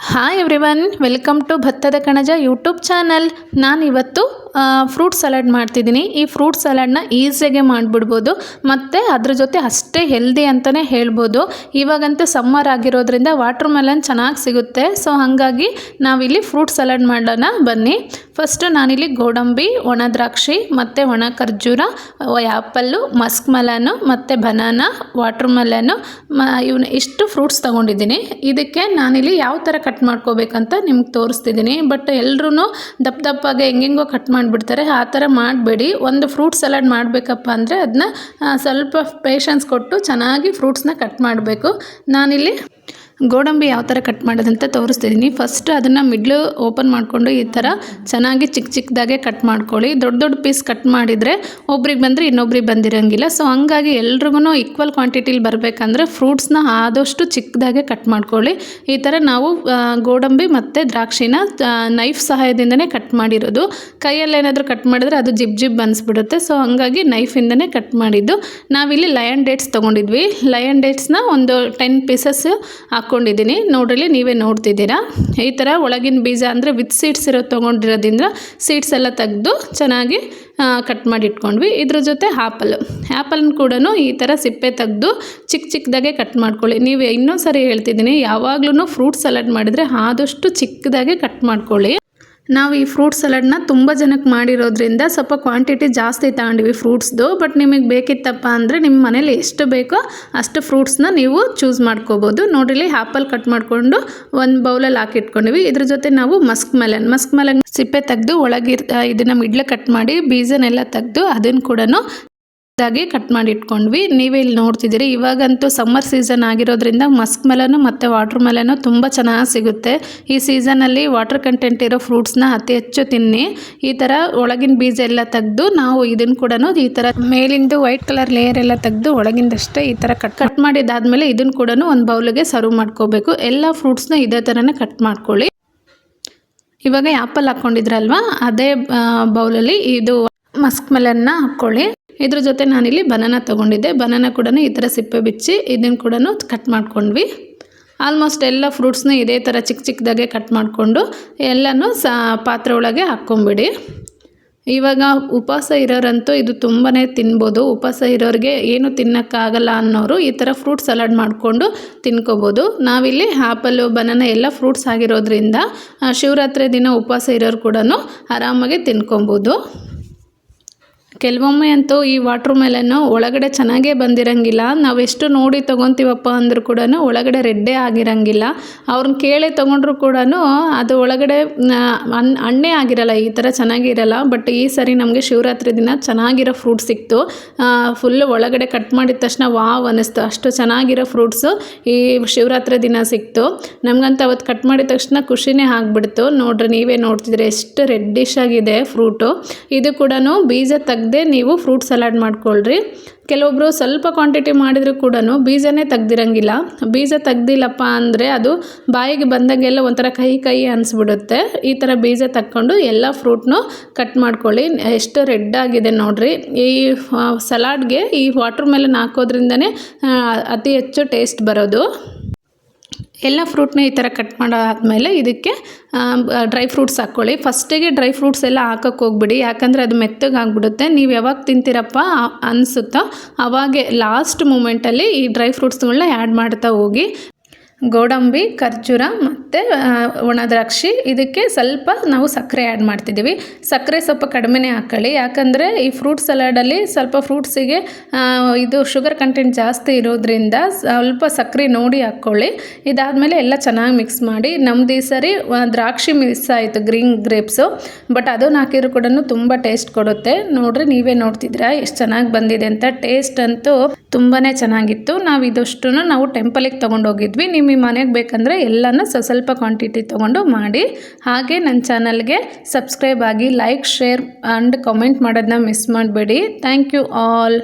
Hi everyone welcome to ಭತ್ತದ ಕಣಜ YouTube channel ನಾನಿವತ್ತು ಫ್ರೂಟ್ ಸಲಾಡ್ ಮಾಡ್ತಿದ್ದೀನಿ. ಈ ಫ್ರೂಟ್ ಸಲಾಡ್ನ ಈಸಿಯಾಗೆ ಮಾಡಿಬಿಡ್ಬೋದು. ಮತ್ತು ಅದ್ರ ಜೊತೆ ಅಷ್ಟೇ ಹೆಲ್ದಿ ಅಂತಲೇ ಹೇಳ್ಬೋದು. ಇವಾಗಂತೂ ಸಮ್ಮರ್ ಆಗಿರೋದ್ರಿಂದ ವಾಟ್ರ್ ಮೆಲನ್ ಚೆನ್ನಾಗಿ ಸಿಗುತ್ತೆ. ಸೊ ಹಾಗಾಗಿ ನಾವಿಲ್ಲಿ ಫ್ರೂಟ್ ಸಲಾಡ್ ಮಾಡೋಣ. ಬನ್ನಿ. ಫಸ್ಟು ನಾನಿಲ್ಲಿ ಗೋಡಂಬಿ, ಒಣ ದ್ರಾಕ್ಷಿ, ಮತ್ತು ಒಣ ಖರ್ಜೂರ ಆ್ಯಪಲ್ಲು ಮಸ್ಕ್ ಮೆಲನು ಮತ್ತು ಬನಾನಾ ವಾಟ್ರ್ ಮೆಲನು ಮ ಇವನ್ನ ಇಷ್ಟು ಫ್ರೂಟ್ಸ್ ತೊಗೊಂಡಿದ್ದೀನಿ. ಇದಕ್ಕೆ ನಾನಿಲ್ಲಿ ಯಾವ ಥರ ಕಟ್ ಮಾಡ್ಕೋಬೇಕಂತ ನಿಮ್ಗೆ ತೋರಿಸ್ತಿದ್ದೀನಿ. ಬಟ್ ಎಲ್ಲರೂ ದಪ್ಪ ದಪ್ಪಾಗೆ ಹೆಂಗೆಂಗೋ ಕಟ್ ಮಾಡಿಬಿಡ್ತಾರೆ. ಆ ಥರ ಮಾಡಬೇಡಿ. ಒಂದು ಫ್ರೂಟ್ ಸಲಾಡ್ ಮಾಡಬೇಕಪ್ಪ ಅಂದರೆ ಅದನ್ನ ಸ್ವಲ್ಪ ಪೇಷನ್ಸ್ ಕೊಟ್ಟು ಚೆನ್ನಾಗಿ ಫ್ರೂಟ್ಸ್ನ ಕಟ್ ಮಾಡಬೇಕು. ನಾನಿಲ್ಲಿ ಗೋಡಂಬಿ ಯಾವ ಥರ ಕಟ್ ಮಾಡೋದಂತ ತೋರಿಸ್ತಿದ್ದೀನಿ ಫಸ್ಟ್ ಅದನ್ನು ಮಿಡ್ಲು ಓಪನ್ ಮಾಡಿಕೊಂಡು ಈ ಥರ ಚೆನ್ನಾಗಿ ಚಿಕ್ಕ ಚಿಕ್ಕದಾಗೆ ಕಟ್ ಮಾಡ್ಕೊಳ್ಳಿ. ದೊಡ್ಡ ದೊಡ್ಡ ಪೀಸ್ ಕಟ್ ಮಾಡಿದರೆ ಒಬ್ರಿಗೆ ಬಂದರೆ ಇನ್ನೊಬ್ರಿಗೆ ಬಂದಿರೋಂಗಿಲ್ಲ. ಸೊ ಹಂಗಾಗಿ ಎಲ್ರಿಗೂ ಈಕ್ವಲ್ ಕ್ವಾಂಟಿಟಿಲಿ ಬರಬೇಕಂದ್ರೆ ಫ್ರೂಟ್ಸ್ನ ಆದಷ್ಟು ಚಿಕ್ಕದಾಗೆ ಕಟ್ ಮಾಡ್ಕೊಳ್ಳಿ. ಈ ಥರ ನಾವು ಗೋಡಂಬಿ ಮತ್ತು ದ್ರಾಕ್ಷಿನ ನೈಫ್ ಸಹಾಯದಿಂದನೇ ಕಟ್ ಮಾಡಿರೋದು. ಕೈಯಲ್ಲೇನಾದರೂ ಕಟ್ ಮಾಡಿದ್ರೆ ಅದು ಜಿಬ್ ಜಿಬ್ ಅನಿಸ್ಬಿಡುತ್ತೆ. ಸೊ ಹಂಗಾಗಿ ನೈಫಿಂದನೇ ಕಟ್ ಮಾಡಿದ್ದು. ನಾವಿಲ್ಲಿ ಲಯನ್ ಡೇಟ್ಸ್ ತೊಗೊಂಡಿದ್ವಿ. ಲಯನ್ ಡೇಟ್ಸ್ನ ಒಂದು ಟೆನ್ ಪೀಸಸ್ ಹಾಕಿ ಹಾಕ್ಕೊಂಡಿದ್ದೀನಿ ನೋಡ್ರಿ ನೀವೇ ನೋಡ್ತಿದ್ದೀರಾ? ಈ ಥರ ಒಳಗಿನ ಬೀಜ ಅಂದರೆ ವಿತ್ ಸೀಡ್ಸ್ ಇರೋ ತೊಗೊಂಡಿರೋದ್ರಿಂದ ಸೀಡ್ಸ್ ಎಲ್ಲ ತೆಗೆದು ಚೆನ್ನಾಗಿ ಕಟ್ ಮಾಡಿ ಇಟ್ಕೊಂಡ್ವಿ. ಇದ್ರ ಜೊತೆ ಆ್ಯಪಲ್ ಆ್ಯಪಲ್ನ ಕೂಡ ಈ ಥರ ಸಿಪ್ಪೆ ತೆಗೆದು ಚಿಕ್ಕ ಚಿಕ್ಕದಾಗೆ ಕಟ್ ಮಾಡ್ಕೊಳ್ಳಿ. ನೀವು ಇನ್ನೊಂದು ಸರಿ ಹೇಳ್ತಿದ್ದೀನಿ ಯಾವಾಗಲೂ ಫ್ರೂಟ್ ಸಲಾಡ್ ಮಾಡಿದರೆ ಆದಷ್ಟು ಚಿಕ್ಕದಾಗೆ ಕಟ್ ಮಾಡ್ಕೊಳ್ಳಿ. ನಾವು ಈ ಫ್ರೂಟ್ ಸಲಾಡ್ನ ತುಂಬ ಜನಕ್ಕೆ ಮಾಡಿರೋದ್ರಿಂದ ಸ್ವಲ್ಪ ಕ್ವಾಂಟಿಟಿ ಜಾಸ್ತಿ ತಗೊಂಡಿವಿ ಫ್ರೂಟ್ಸ್ದು ಬಟ್ ನಿಮಗೆ ಬೇಕಿತ್ತಪ್ಪ ಅಂದರೆ ನಿಮ್ಮ ಮನೇಲಿ ಎಷ್ಟು ಬೇಕೋ ಅಷ್ಟು ಫ್ರೂಟ್ಸ್ನ ನೀವು ಚೂಸ್ ಮಾಡ್ಕೋಬೋದು. ನೋಡಿಲಿ ಆ್ಯಪಲ್ ಕಟ್ ಮಾಡಿಕೊಂಡು ಒಂದು ಬೌಲಲ್ಲಿ ಹಾಕಿಟ್ಕೊಂಡಿವಿ. ಇದ್ರ ಜೊತೆ ನಾವು ಮಸ್ಕ್ ಮೆಲನ್ ಮಸ್ಕ್ ಮೆಲನ್ ಸಿಪ್ಪೆ ತೆಗೆದು ಒಳಗಿರ್ ಇದನ್ನು ಮಿಡ್ಲೆ ಕಟ್ ಮಾಡಿ ಬೀಜನೆಲ್ಲ ತೆಗೆದು ಅದನ್ನು ಕೂಡ ಆಗಿ ಕಟ್ ಮಾಡಿ ಇಟ್ಕೊಂಡ್ವಿ. ನೀವೇ ಇಲ್ಲಿ ನೋಡ್ತಿದ್ದೀರಿ, ಇವಾಗಂತೂ ಸಮ್ಮರ್ ಸೀಸನ್ ಆಗಿರೋದ್ರಿಂದ ಮಸ್ಕ್ ಮೆಲನು ಮತ್ತು ವಾಟ್ರ್ ಮೆಲನು ತುಂಬ ಚೆನ್ನಾಗಿ ಸಿಗುತ್ತೆ. ಈ ಸೀಸನಲ್ಲಿ ವಾಟರ್ ಕಂಟೆಂಟ್ ಇರೋ ಫ್ರೂಟ್ಸ್ನ ಅತಿ ಹೆಚ್ಚು ತಿನ್ನಿ. ಈ ಥರ ಒಳಗಿನ ಬೀಜ ಎಲ್ಲ ತೆಗೆದು ನಾವು ಇದನ್ನು ಕೂಡ ಈ ಥರ ಮೇಲಿಂದು ವೈಟ್ ಕಲರ್ ಲೇಯರ್ ಎಲ್ಲ ತೆಗೆದು ಒಳಗಿಂದಷ್ಟೇ ಈ ಥರ ಕಟ್ ಕಟ್ ಮಾಡಿದಾದ್ಮೇಲೆ ಇದನ್ನು ಕೂಡ ಒಂದು ಬೌಲಿಗೆ ಸರ್ವ್ ಮಾಡ್ಕೋಬೇಕು. ಎಲ್ಲ ಫ್ರೂಟ್ಸ್ನ ಇದೇ ಥರನೇ ಕಟ್ ಮಾಡ್ಕೊಳ್ಳಿ. ಇವಾಗ ಆ್ಯಪಲ್ ಹಾಕ್ಕೊಂಡಿದ್ರಲ್ವಾ ಅದೇ ಬೌಲಲ್ಲಿ ಇದು ಮಸ್ಕ್ ಮೆಲನ್ನ ಹಾಕ್ಕೊಳ್ಳಿ. ಇದ್ರ ಜೊತೆ ನಾನಿಲ್ಲಿ ಬನಾನ ತೊಗೊಂಡಿದ್ದೆ. ಬನಾನ ಕೂಡ ಈ ಥರ ಸಿಪ್ಪೆ ಬಿಚ್ಚಿ ಇದನ್ನು ಕೂಡ ಕಟ್ ಮಾಡ್ಕೊಂಡ್ವಿ. ಆಲ್ಮೋಸ್ಟ್ ಎಲ್ಲ ಫ್ರೂಟ್ಸ್ನ ಇದೇ ಥರ ಚಿಕ್ಕ ಚಿಕ್ಕದಾಗೆ ಕಟ್ ಮಾಡಿಕೊಂಡು ಎಲ್ಲನೂ ಸಾ ಪಾತ್ರೆ ಒಳಗೆ ಹಾಕ್ಕೊಂಬಿಡಿ. ಇವಾಗ ಉಪವಾಸ ಇರೋರಂತೂ ಇದು ತುಂಬಾ ತಿನ್ಬೋದು. ಉಪವಾಸ ಇರೋರಿಗೆ ಏನು ತಿನ್ನೋಕ್ಕಾಗಲ್ಲ ಅನ್ನೋರು ಈ ಥರ ಫ್ರೂಟ್ ಸಲಾಡ್ ಮಾಡಿಕೊಂಡು ತಿನ್ಕೋಬೋದು. ನಾವಿಲ್ಲಿ ಆ್ಯಪಲ್ಲು ಬನಾನ ಎಲ್ಲ ಫ್ರೂಟ್ಸ್ ಆಗಿರೋದ್ರಿಂದ ಶಿವರಾತ್ರಿ ದಿನ ಉಪವಾಸ ಇರೋರು ಕೂಡ ಆರಾಮಾಗಿ ತಿನ್ಕೊಬೋದು. ಕೆಲವೊಮ್ಮೆ ಅಂತೂ ಈ ವಾಟ್ರ್ ಮೆಲನ್ನು ಒಳಗಡೆ ಚೆನ್ನಾಗೇ ಬಂದಿರಂಗಿಲ್ಲ. ನಾವು ಎಷ್ಟು ನೋಡಿ ತೊಗೊತೀವಪ್ಪ ಅಂದರೂ ಕೂಡ ಒಳಗಡೆ ರೆಡ್ಡೇ ಆಗಿರಂಗಿಲ್ಲ. ಅವ್ರನ್ನ ಕೇಳಿ ತೊಗೊಂಡ್ರು ಕೂಡ ಅದು ಒಳಗಡೆ ಹಣ್ಣೇ ಆಗಿರಲ್ಲ, ಈ ಥರ ಚೆನ್ನಾಗಿರಲ್ಲ ಬಟ್ ಈ ಸರಿ ನಮಗೆ ಶಿವರಾತ್ರಿ ದಿನ ಚೆನ್ನಾಗಿರೋ ಫ್ರೂಟ್ ಸಿಕ್ತು. ಫುಲ್ಲು ಒಳಗಡೆ ಕಟ್ ಮಾಡಿದ ತಕ್ಷಣ ವಾವ್ ಅನ್ನಿಸ್ತು. ಅಷ್ಟು ಚೆನ್ನಾಗಿರೋ ಫ್ರೂಟ್ಸು ಈ ಶಿವರಾತ್ರಿ ದಿನ ಸಿಕ್ತು. ನಮಗಂತ ಅವತ್ತು ಕಟ್ ಮಾಡಿದ ತಕ್ಷಣ ಖುಷಿನೇ ಆಗಿಬಿಡ್ತು. ನೋಡ್ರಿ, ನೀವೇ ನೋಡ್ತಿದ್ರೆ ಎಷ್ಟು ರೆಡ್ಡಿಶ್ ಆಗಿದೆ ಫ್ರೂಟು. ಇದು ಕೂಡ ಬೀಜ ತೆಗ್ದು ತೆಗ್ದೇ ನೀವು ಫ್ರೂಟ್ ಸಲಾಡ್ ಮಾಡ್ಕೊಳ್ರಿ. ಕೆಲವೊಬ್ಬರು ಸ್ವಲ್ಪ ಕ್ವಾಂಟಿಟಿ ಮಾಡಿದರೂ ಕೂಡ ಬೀಜನೇ ತೆಗ್ದಿರಂಗಿಲ್ಲ. ಬೀಜ ತೆಗ್ದಿಲ್ಲಪ್ಪ ಅಂದರೆ ಅದು ಬಾಯಿಗೆ ಬಂದಾಗೆಲ್ಲ ಒಂಥರ ಕಹಿ ಕಹಿ ಅನಿಸ್ಬಿಡುತ್ತೆ. ಈ ಥರ ಬೀಜ ತಕ್ಕೊಂಡು ಎಲ್ಲ ಫ್ರೂಟ್ನು ಕಟ್ ಮಾಡ್ಕೊಳ್ಳಿ. ಎಷ್ಟು ರೆಡ್ ಆಗಿದೆ ನೋಡಿರಿ. ಈ ಸಲಾಡ್ಗೆ ಈ ವಾಟ್ರ್ ಮೆಲನ್ ಹಾಕೋದ್ರಿಂದನೇ ಅತಿ ಹೆಚ್ಚು ಟೇಸ್ಟ್ ಬರೋದು. ಎಲ್ಲ ಫ್ರೂಟ್ನ ಈ ಥರ ಕಟ್ ಮಾಡಾದಮೇಲೆ ಇದಕ್ಕೆ ಡ್ರೈ ಫ್ರೂಟ್ಸ್ ಹಾಕ್ಕೊಳ್ಳಿ. ಫಸ್ಟಿಗೆ ಡ್ರೈ ಫ್ರೂಟ್ಸ್ ಎಲ್ಲ ಹಾಕೋಕ್ಕೆ ಹೋಗ್ಬಿಡಿ. ಯಾಕಂದರೆ ಅದು ಮೆತ್ತಗಾಗ್ಬಿಡುತ್ತೆ ನೀವು ಯಾವಾಗ ತಿಂತೀರಪ್ಪ ಅನಿಸುತ್ತೋ, ಅವಾಗೆ ಲಾಸ್ಟ್ ಮೂಮೆಂಟಲ್ಲಿ ಈ ಡ್ರೈ ಫ್ರೂಟ್ಸ್ಗಳನ್ನ ಆ್ಯಡ್ ಮಾಡ್ತಾ ಹೋಗಿ ಗೋಡಂಬಿ, ಖರ್ಜೂರ ಮತ್ತು ಒಣದ್ರಾಕ್ಷಿ. ಇದಕ್ಕೆ ಸ್ವಲ್ಪ ನಾವು ಸಕ್ಕರೆ ಆ್ಯಡ್ ಮಾಡ್ತಿದ್ದೀವಿ. ಸಕ್ಕರೆ ಸ್ವಲ್ಪ ಕಡಿಮೆನೇ ಹಾಕ್ಕೊಳ್ಳಿ ಯಾಕಂದರೆ ಈ ಫ್ರೂಟ್ ಸಲಾಡಲ್ಲಿ ಸ್ವಲ್ಪ ಫ್ರೂಟ್ಸಿಗೆ ಇದು ಶುಗರ್ ಕಂಟೆಂಟ್ ಜಾಸ್ತಿ ಇರೋದ್ರಿಂದ ಸ್ವಲ್ಪ ಸಕ್ಕರೆ ನೋಡಿ ಹಾಕ್ಕೊಳ್ಳಿ ಇದಾದಮೇಲೆ ಎಲ್ಲ ಚೆನ್ನಾಗಿ ಮಿಕ್ಸ್ ಮಾಡಿ. ನಮ್ದು ಈ ಸರಿ ದ್ರಾಕ್ಷಿ ಮಿಕ್ಸ್ ಆಯಿತು ಗ್ರೀನ್ ಗ್ರೇಪ್ಸು ಬಟ್ ಅದನ್ನು ಹಾಕಿದ್ರು ಕೂಡ ತುಂಬ ಟೇಸ್ಟ್ ಕೊಡುತ್ತೆ. ನೋಡ್ರಿ, ನೀವೇ ನೋಡ್ತಿದ್ದೀರಾ? ಎಷ್ಟು ಚೆನ್ನಾಗಿ ಬಂದಿದೆ ಅಂತ. ಟೇಸ್ಟ್ ಅಂತೂ ತುಂಬಾ ಚೆನ್ನಾಗಿತ್ತು. ನಾವು ಇದಷ್ಟು ನಾವು ಟೆಂಪಲಿಗೆ ತೊಗೊಂಡೋಗಿದ್ವಿ. ನಿಮ್ಮ ನಿಮ್ಮ ಮನೆಗೆ ಬೇಕಂದರೆ ಎಲ್ಲನೂ ಸ್ವಲ್ಪ ಕ್ವಾಂಟಿಟಿ ತೊಗೊಂಡು ಮಾಡಿ. ಹಾಗೆ ನನ್ನ ಚಾನಲ್ಗೆ ಸಬ್ಸ್ಕ್ರೈಬ್ ಆಗಿ ಲೈಕ್ ಶೇರ್ ಆ್ಯಂಡ್ ಕಮೆಂಟ್ ಮಾಡೋದನ್ನ ಮಿಸ್ ಮಾಡಬೇಡಿ. Thank you all